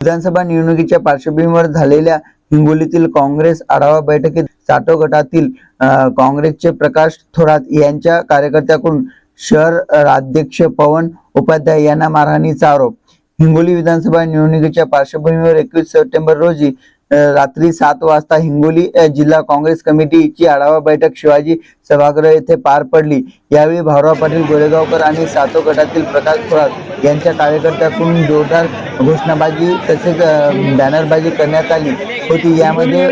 विधानसभा निवडणुकीच्या पार्श्वभूमीवर झालेल्या हिंगोलीतील काँग्रेस आढावा बैठकीत साठो गटातील काँग्रेसचे प्रकाश थोरात यांच्या कार्यकर्त्याकडून शहर अध्यक्ष पवन उपाध्याय यांना मारहाणीचा आरोप. हिंगोली विधानसभा निवडणुकीच्या पार्श्वभूमीवर एकवीस सप्टेंबर रोजी रात्री सात वाजता हिंगोली जिल्हा काँग्रेस कमिटीची आढावा बैठक शिवाजी सभागृह येथे पार पडली. यावेळी भाऊराव पाटील गोरेगावकर आणि सातो गटातील प्रकाश थोरात यांच्या कार्यकर्त्याकडून जोरदार घोषणाबाजी तसेच बॅनरबाजी करण्यात आली होती. यामध्ये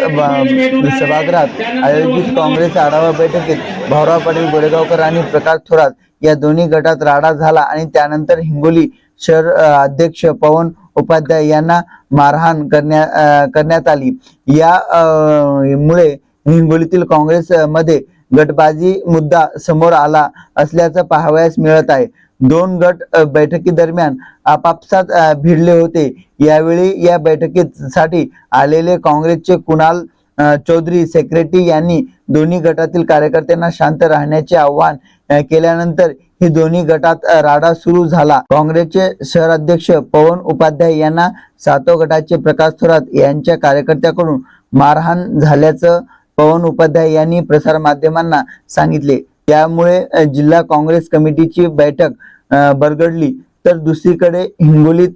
सभागृहात आयोजित काँग्रेस आढावा बैठकीत भाऊराव पाटील गोरेगावकर आणि प्रकाश थोरात या दोन्ही गटात राडा झाला आणि त्यानंतर हिंगोली शहर अध्यक्ष पवन उपाध्याय यांना मारहाण करण्या करण्यात आली. या मुळे हिंगोलीतील काँग्रेस मध्ये गटबाजी मुद्दा समोर आला असल्याचं पाहावयास मिळत आहे. दोन गट बैठकीदरम्यान आपापसात भिडले होते. यावेळी या बैठकीसाठी आलेले काँग्रेसचे कुणाल चौधरी सेक्रेटरी यांनी दोन्ही गटातील कार्यकर्त्यांना शांत राहण्याचे आव्हान केल्यानंतर हे दोन्ही गटात राडा सुरू झाला. काँग्रेसचे शहराध्यक्ष पवन उपाध्याय यांना सातो गटाचे प्रकाश थोरात यांच्या कार्यकर्त्याकडून मारहाण झाल्याचं पवन उपाध्याय यांनी प्रसार माध्यमांना सांगितले. त्यामुळे जिल्हा काँग्रेस कमिटीची बैठक बरगडली. तर दुसरीकडे हिंगोलीत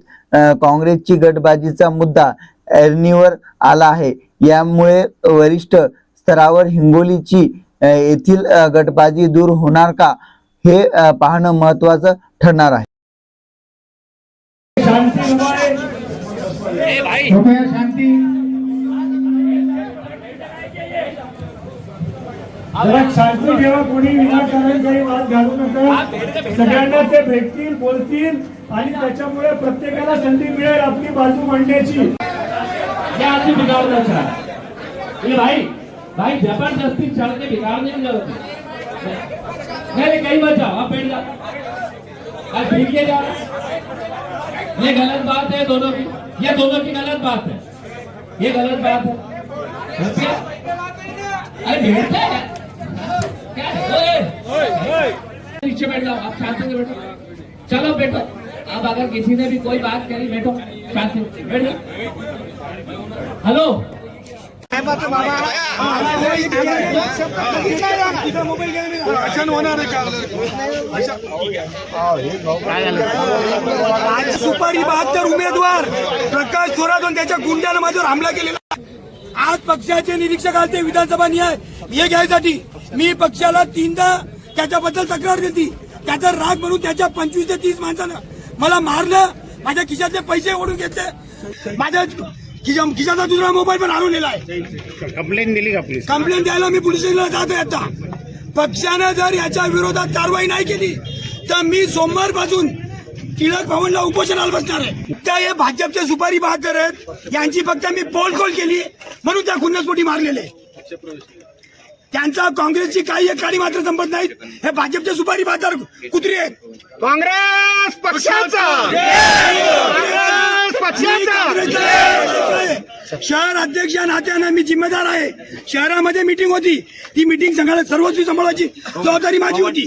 काँग्रेसची गटबाजीचा मुद्दा ऐरणीवर आला आहे. यामुळे वरिष्ठ स्तरावर हिंगोलीची येथील गटबाजी दूर होणार का हे पाहणं महत्वाचं ठरणार आहे. शांती उभाय कृपया शांती. जरा शांती ठेवा कोणी विनाकारण काही वाद घालू नका. सगळ्यांना ते भेटतील बोलतील आणि त्याच्यामुळे प्रत्येकाला संधी मिळेल आपली बाजू मांडण्याची. ये भाई भाई ज़बरदस्ती चढ़ के की ज़रूरत नहीं नहीं, कहीं मत जाओ आप बैठ जाओ अब भीगे जा रहे ये गलत बात है दोनों की। ये दोनों की गलत बात है। ये गलत बात है? अरे बैठते हैं! नीचे बैठ जाओ आप शांति से बैठो। चलो बैठो। अब अगर किसी ने भी कोई बात करी बैठो। शांति बैठ हेलो? आज सुपारी बहात्तर उमेदवार प्रकाश थोरात त्याच्या गुंड्यानं माझ्यावर हमला केलेला आज पक्षाचे निरीक्षक आले विधानसभा निहाय हे घ्यायसाठी. मी पक्षाला तीनदा त्याच्याबद्दल तक्रार दिली त्याचा राग म्हणून त्याच्या पंचवीस ते तीस माणसानं मला मारलं. माझ्या खिशातले पैसे ओढून घेतले. माझ्या खिशाचा दुसरा मोबाईल पण आणून आहे कंप्लेंट दिली का पोलीस कंप्लेंट द्यायला मी पोलीस स्टेशनला जातोय आता. पक्षानं जर याच्या विरोधात कारवाई नाही केली तर मी सोमवारपासून टिळक भवनला उपोषणाला बसणार आहे. त्या हे भाजपचे सुपारी बहादर आहेत. यांची फक्त मी पोलखोल केली म्हणून त्या खुन्नसपोटी मारलेले त्यांचा काँग्रेसची काही एक काडी मात्र संपत नाहीत. हे भाजपचे सुपारी बहादर कुत्रे आहेत. काँग्रेस पक्षाचा! पक्षाचा. शहर अध्यक्ष या नात्यानं मी जिम्मेदार आहे. शहरामध्ये मीटिंग होती. ती मीटिंग सांगायला सर्वस्वी सांभाळायची जबाबदारी माझी होती.